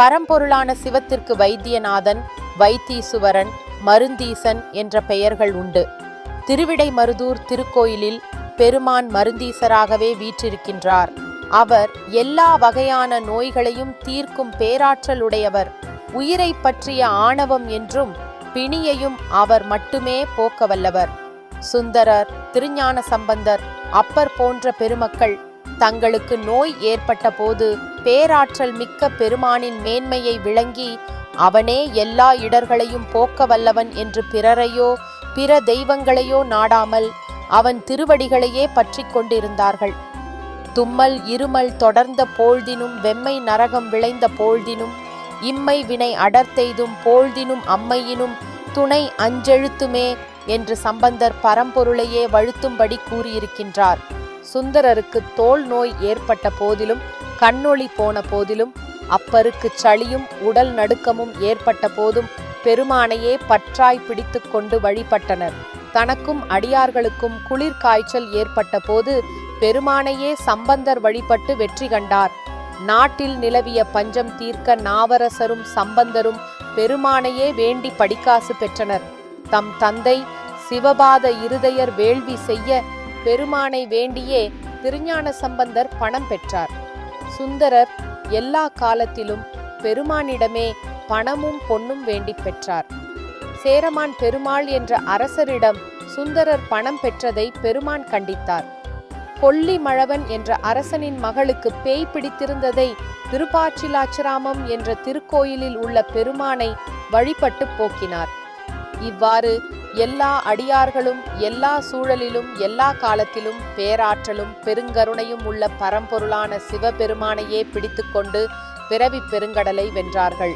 பரம்பொருளான சிவத்திற்கு வைத்தியநாதன் வைத்தீசுவரன் மருந்தீசன் என்ற பெயர்கள் உண்டு. திருவிடைமருதூர் திருக்கோயிலில் பெருமான் மருந்தீசராகவே வீற்றிருக்கின்றார். அவர் எல்லா வகையான நோய்களையும் தீர்க்கும் பேராற்றல் உடையவர் உயிரை பற்றிய ஆணவம் என்றும் பிணியையும் அவர் மட்டுமே போக்க வல்லவர் சுந்தரர் திருஞான சம்பந்தர் அப்பர் போன்ற பெருமக்கள் தங்களுக்கு நோய் ஏற்பட்ட போது பேராற்றல் மிக்க பெருமானின் மேன்மையை விளங்கி அவனே எல்லா இடர்களையும் போக்க வல்லவன் என்று பிறரையோ பிற தெய்வங்களையோ நாடாமல் அவன் திருவடிகளையே பற்றி கொண்டிருந்தார்கள். தும்மல் இருமல் தொடர்ந்த போழ்தினும் வெம்மை நரகம் விளைந்த போழ்தினும் இம்மை வினை அடர்த்தெய்தும் போழ்தினும் அம்மையினும் துணை அஞ்செழுத்துமே என்று சம்பந்தர் பரம்பொருளையே வழுத்தும்படி கூறியிருக்கின்றார். சுந்தரருக்கு தோல் நோய் ஏற்பட்ட போதிலும் கண்ணொளி போன போதிலும் அப்பருக்கு சளியும் உடல் நடுக்கமும் ஏற்பட்ட போதும் பெருமானையே பற்றாய் பிடித்து கொண்டு வழிபட்டனர். தனக்கும் அடியார்களுக்கும் குளிர் காய்ச்சல் ஏற்பட்ட போது பெருமானையே சம்பந்தர் வழிபட்டு வெற்றி கண்டார். நாட்டில் நிலவிய பஞ்சம் தீர்க்க நாவரசரும் சம்பந்தரும் பெருமானையே வேண்டி படிக்காசு பெற்றனர். தம் தந்தை சிவபாத இருதயர் வேள்வி செய்ய பெருமானை வேண்டியே திருஞான சம்பந்தர் பணம் பெற்றார். சுந்தரர் எல்லா காலத்திலும் பெருமானிடமே பணமும் பொன்னும் வேண்டி பெற்றார். சேரமான் பெருமாள் என்ற அரசரிடம் சுந்தரர் பணம் பெற்றதை பெருமான் கண்டித்தார். கொல்லி மழவன் என்ற அரசனின் மகளுக்கு பேய் பிடித்திருந்ததை திருப்பாச்சிலாச்சிராமம் என்ற திருக்கோயிலில் உள்ள பெருமானை வழிபட்டு போக்கினார். இவ்வாறு எல்லா அடியார்களும் எல்லா சூழலிலும் எல்லா காலத்திலும் பேராற்றலும் பெருங்கருணையும் உள்ள பரம்பொருளான சிவபெருமானையே பிடித்துக்கொண்டு பிறவிப் பெருங்கடலை வென்றார்கள்.